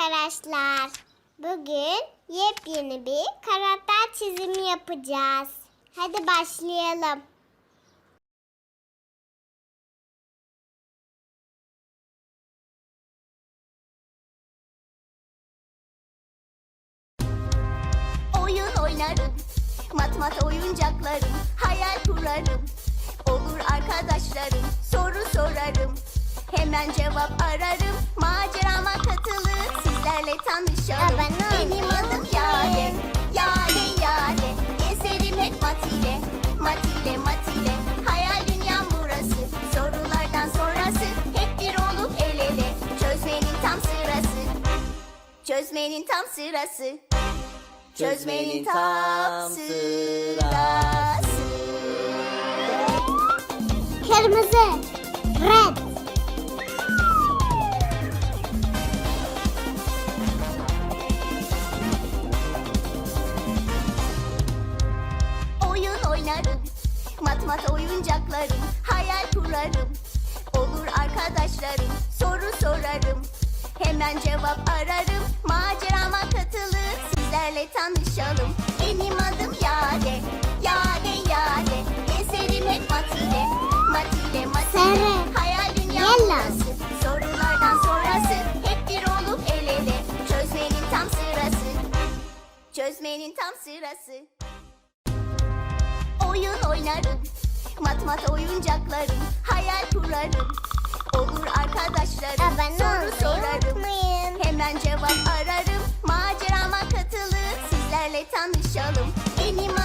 arkadaşlar. Bugün yepyeni bir karakter çizimi yapacağız. Hadi başlayalım. Oyun oynarım, mat mat oyuncaklarım, hayal kurarım. Olur arkadaşlarım, soru sorarım. Hemen cevap ararım, macerama sizlerle tanışalım. Abone olmayı Benim adım Yade, Yade Yade. Gezerim hep mat ile, mat ile mat ile. Hayal dünyam burası, sorulardan sonrası. Hep bir olup el ele, çözmenin tam sırası. Çözmenin tam sırası. Çözmenin tam sırası. Kırmızı. Mat mat oyuncaklarım, hayal kurarım. Olur arkadaşlarım, soru sorarım. Hemen cevap ararım, macerama katılın, sizlerle tanışalım. Benim adım Yade, Yade Yade. Gezerim hep mat ile, mat ile mat ile. Sarı. Hayal burası. Sorulardan sonrası, hep bir olup el ele. Çözmenin tam sırası, çözmenin tam sırası. Oynarım, mat mat oyuncaklarım, hayal kurarım. Olur arkadaşlarım, Abone soru sorarım. unutmayın. Hemen cevap ararım, macerama katılın, sizlerle tanışalım. Benim